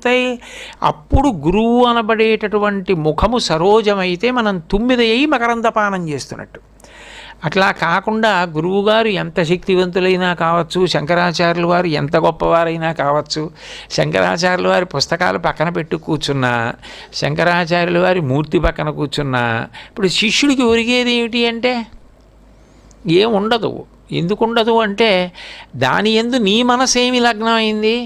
అవుతాయి అప్పుడు గురువు అనబడేటటువంటి ముఖము సరోజమైతే మనం తుమ్మిదయ్యి మకరందపానం చేస్తున్నట్టు. అట్లా కాకుండా గురువుగారు ఎంత శక్తివంతులైనా కావచ్చు శంకరాచార్యుల వారు ఎంత గొప్పవారైనా కావచ్చు శంకరాచార్యుల వారి పుస్తకాలు పక్కన పెట్టు కూర్చున్నా శంకరాచార్యుల వారి మూర్తి పక్కన కూర్చున్నా ఇప్పుడు శిష్యుడికి ఒరిగేది ఏమిటి అంటే ఏముండదు ఎందుకుండదు ఎందుకు ఉండదు అంటే దాని ఎందు నీ మనసేమి లగ్నమైంది?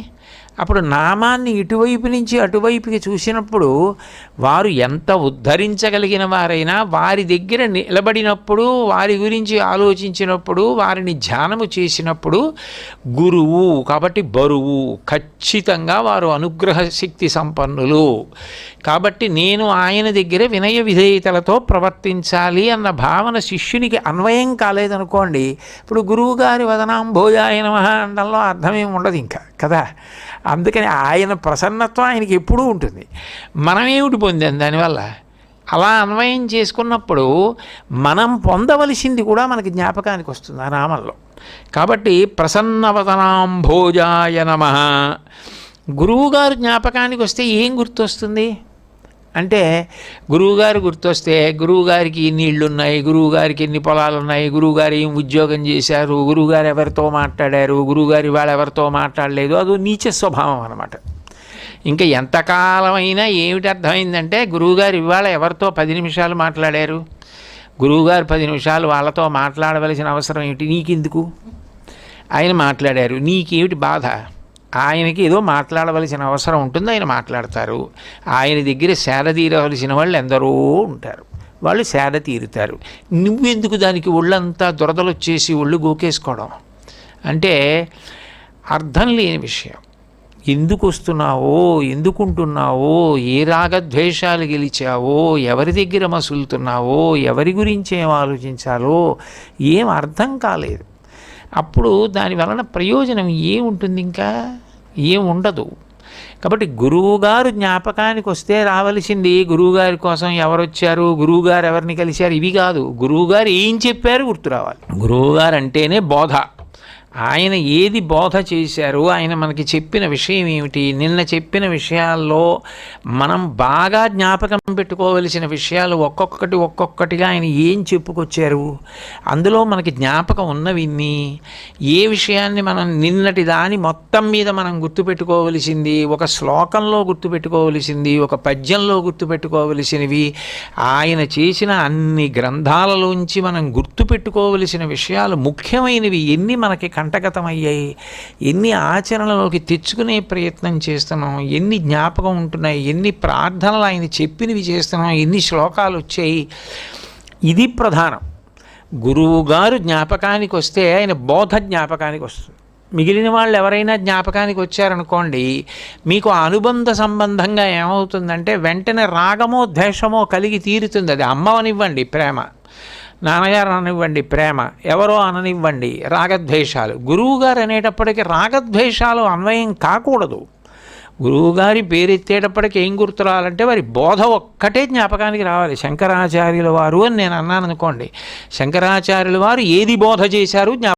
అప్పుడు నామాన్ని ఇటువైపు నుంచి అటువైపుకి చూసినప్పుడు వారు ఎంత ఉద్ధరించగలిగిన వారైనా వారి దగ్గర నిలబడినప్పుడు వారి గురించి ఆలోచించినప్పుడు వారిని ధ్యానము చేసినప్పుడు గురువు కాబట్టి బరువు ఖచ్చితంగా వారు అనుగ్రహ శక్తి సంపన్నులు. కాబట్టి నేను ఆయన దగ్గర వినయ విధేయతలతో ప్రవర్తించాలి అన్న భావన శిష్యునికి అన్వయం కాలేదనుకోండి ఇప్పుడు గురువుగారి వదనాంభోజాయ నమః అనడంలో అర్థమేమి ఉండదు ఇంకా. కదా? అందుకని ఆయన ప్రసన్నత్వం ఆయనకి ఎప్పుడూ ఉంటుంది. మనమేమిటి పొందాం దానివల్ల? అలా అన్వయం చేసుకున్నప్పుడు మనం పొందవలసింది కూడా మనకి జ్ఞాపకానికి వస్తుంది ఆ నామంలో కాబట్టి ప్రసన్నవదనాంభోజాయ నమ. గురువుగారు జ్ఞాపకానికి వస్తే ఏం గుర్తొస్తుంది? అంటే గురువుగారు గుర్తొస్తే గురువుగారికి ఇన్ని ఇళ్ళున్నాయి గురువుగారికి ఎన్ని పొలాలు ఉన్నాయి గురువుగారు ఏం ఉద్యోగం చేశారు గురువుగారు ఎవరితో మాట్లాడారు గురువుగారు ఇవాళ ఎవరితో మాట్లాడలేదు అది నీచ స్వభావం అనమాట ఇంకా ఎంతకాలమైనా ఏమిటి అర్థమైందంటే గురువుగారు ఇవాళ ఎవరితో పది నిమిషాలు మాట్లాడారు? గురువుగారు పది నిమిషాలు వాళ్ళతో మాట్లాడవలసిన అవసరం ఏమిటి? నీకెందుకు? ఆయన మాట్లాడారు నీకేమిటి బాధ? ఆయనకి ఏదో మాట్లాడవలసిన అవసరం ఉంటుంది ఆయన మాట్లాడతారు. ఆయన దగ్గర సేద తీరవలసిన వాళ్ళు ఎందరో ఉంటారు. వాళ్ళు సేద తీరుతారు. నువ్వెందుకు దానికి ఒళ్ళంతా దురదలు వచ్చేసి ఒళ్ళు గోకేసుకోవడం? అంటే అర్థం లేని విషయం. ఎందుకు వస్తున్నావో ఎందుకుంటున్నావో ఏ రాగద్వేషాలు గెలిచావో ఎవరి దగ్గర మసులుతున్నావో ఎవరి గురించి ఏం ఆలోచించాలో ఏం అర్థం కాలేదు. అప్పుడు దాని వలన ప్రయోజనం ఏముంటుంది ఇంకా? ఏం ఉండదు కాబట్టి గురువుగారు జ్ఞాపకానికి వస్తే రావలసింది గురువుగారి కోసం ఎవరు వచ్చారు గురువుగారు ఎవరిని కలిశారు ఇవి కాదు. గురువుగారు ఏం చెప్పారు గుర్తు రావాలి గురువుగారు అంటేనే బోధ. ఆయన ఏది బోధ చేశారు ఆయన మనకి చెప్పిన విషయం ఏమిటి నిన్న చెప్పిన విషయాల్లో మనం బాగా జ్ఞాపకం పెట్టుకోవలసిన విషయాలు ఒక్కొక్కటి ఒక్కొక్కటిగా ఆయన ఏం చెప్పుకొచ్చారు? అందులో మనకి జ్ఞాపకం ఉన్నవిన్ని ఏ విషయాన్ని మనం నిన్నటి దాని మొత్తం మీద మనం గుర్తుపెట్టుకోవలసింది ఒక శ్లోకంలో గుర్తుపెట్టుకోవలసింది ఒక పద్యంలో గుర్తుపెట్టుకోవలసినవి ఆయన చేసిన అన్ని గ్రంథాలలోంచి మనం గుర్తుపెట్టుకోవలసిన విషయాలు ముఖ్యమైనవి ఎన్ని మనకి కంటగతమయ్యాయి. ఎన్ని ఆచరణలోకి తెచ్చుకునే ప్రయత్నం చేస్తున్నాం ఎన్ని జ్ఞాపకం ఉంటున్నాయి ఎన్ని ప్రార్థనలు ఆయన చెప్పినవి చేస్తున్నాం ఎన్ని శ్లోకాలు వచ్చాయి. ఇది ప్రధానం. గురువుగారు జ్ఞాపకానికి వస్తే ఆయన బోధ జ్ఞాపకానికి వస్తుంది. మిగిలిన వాళ్ళు ఎవరైనా జ్ఞాపకానికి వచ్చారనుకోండి మీకు ఆ అనుబంధ సంబంధంగా ఏమవుతుందంటే వెంటనే రాగమో ద్వేషమో కలిగి తీరుతుంది. అది అమ్మవనివ్వండి ప్రేమ. నాన్నగారు అననివ్వండి ప్రేమ. ఎవరో అననివ్వండి రాగద్వేషాలు. గురువుగారు అనేటప్పటికీ రాగద్వేషాలు అన్వయం కాకూడదు. గురువుగారి పేరెత్తేటప్పటికి ఏం గుర్తు రావాలంటే వారి బోధ ఒక్కటే జ్ఞాపకానికి రావాలి. శంకరాచార్యుల వారు అని నేను అన్నాను అనుకోండి శంకరాచార్యుల వారు ఏది బోధ చేశారు జ్ఞాపకం